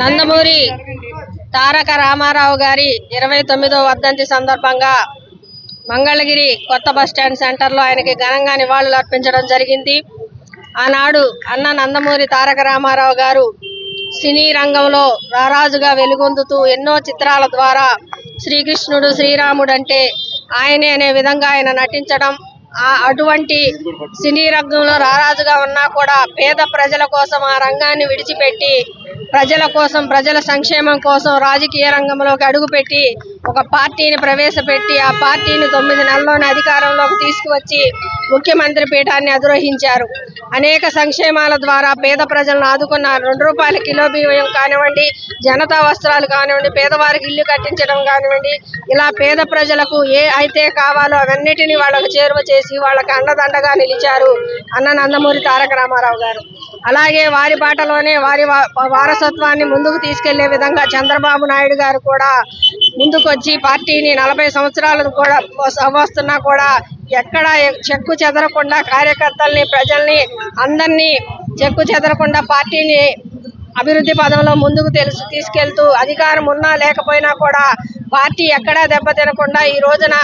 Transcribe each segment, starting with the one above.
నందమూరి తారక రామారావు గారి ఇరవై తొమ్మిదో వర్ధంతి సందర్భంగా మంగళగిరి కొత్త బస్ స్టాండ్ సెంటర్లో ఆయనకి ఘనంగా నివాళులు అర్పించడం జరిగింది. ఆనాడు అన్న నందమూరి తారక రామారావు గారు సినీ రంగంలో రారాజుగా వెలుగొందుతూ ఎన్నో చిత్రాల ద్వారా శ్రీకృష్ణుడు శ్రీరాముడు అంటే ఆయనే అనే విధంగా ఆయన నటించడం అటువంటి సినీ రంగంలో రారాజుగా ఉన్నా కూడా పేద ప్రజల కోసం ఆ రంగాన్ని విడిచిపెట్టి ప్రజల కోసం ప్రజల సంక్షేమం కోసం రాజకీయ రంగంలోకి అడుగుపెట్టి ఒక పార్టీని ప్రవేశపెట్టి ఆ పార్టీని తొమ్మిది నెలల్లోనే అధికారంలోకి తీసుకువచ్చి ముఖ్యమంత్రి పీఠాన్ని అధిరోహించారు. అనేక సంక్షేమాల ద్వారా పేద ప్రజలను ఆదుకున్నారు. రెండు రూపాయల కిలో బియ్యం కానివ్వండి జనతా వస్త్రాలు కానివ్వండి పేదవారికి ఇల్లు కట్టించడం కానివ్వండి ఇలా పేద ప్రజలకు ఏ అయితే కావాలో అవన్నిటిని వాళ్ళకు చేరువ చేసి వాళ్ళకి అండదండగా నిలిచారు అన్న నందమూరి తారక రామారావు గారు. అలాగే వారి బాటలోనే వారి వారసత్వాన్ని ముందుకు తీసుకెళ్ళే విధంగా చంద్రబాబు నాయుడు గారు కూడా ముందుకొచ్చి పార్టీని నలభై సంవత్సరాలు కూడా వస్తున్నా కూడా ఎక్కడ చెక్కు చెదరకుండా కార్యకర్తల్ని ప్రజల్ని అందరినీ చెక్కు చెదరకుండా పార్టీని అభివృద్ధి పదంలో ముందుకు తెలుసు తీసుకెళ్తూ అధికారం ఉన్నా లేకపోయినా కూడా పార్టీ ఎక్కడా దెబ్బతినకుండా ఈ రోజున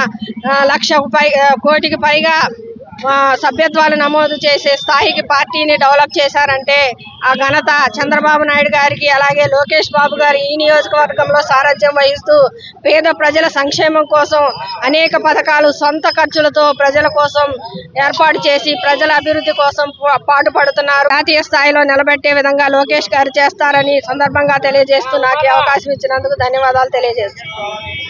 లక్ష పై కోటికి పైగా సభ్యత్వాలు నమోదు చేసే స్థాయికి పార్టీని డెవలప్ చేశారంటే ఆ ఘనత చంద్రబాబు నాయుడు గారికి అలాగే లోకేష్ బాబు గారు ఈ నియోజకవర్గంలో సారథ్యం వహిస్తూ పేద ప్రజల సంక్షేమం కోసం అనేక పథకాలు సొంత ఖర్చులతో ప్రజల కోసం ఏర్పాటు చేసి ప్రజల అభివృద్ధి కోసం పా- పాటుపడుతున్నారు. జాతీయ స్థాయిలో నిలబెట్టే విధంగా లోకేష్ గారు చేస్తారని సందర్భంగా తెలియజేస్తూ నాకు అవకాశం ఇచ్చినందుకు ధన్యవాదాలు తెలియజేస్తున్నాను.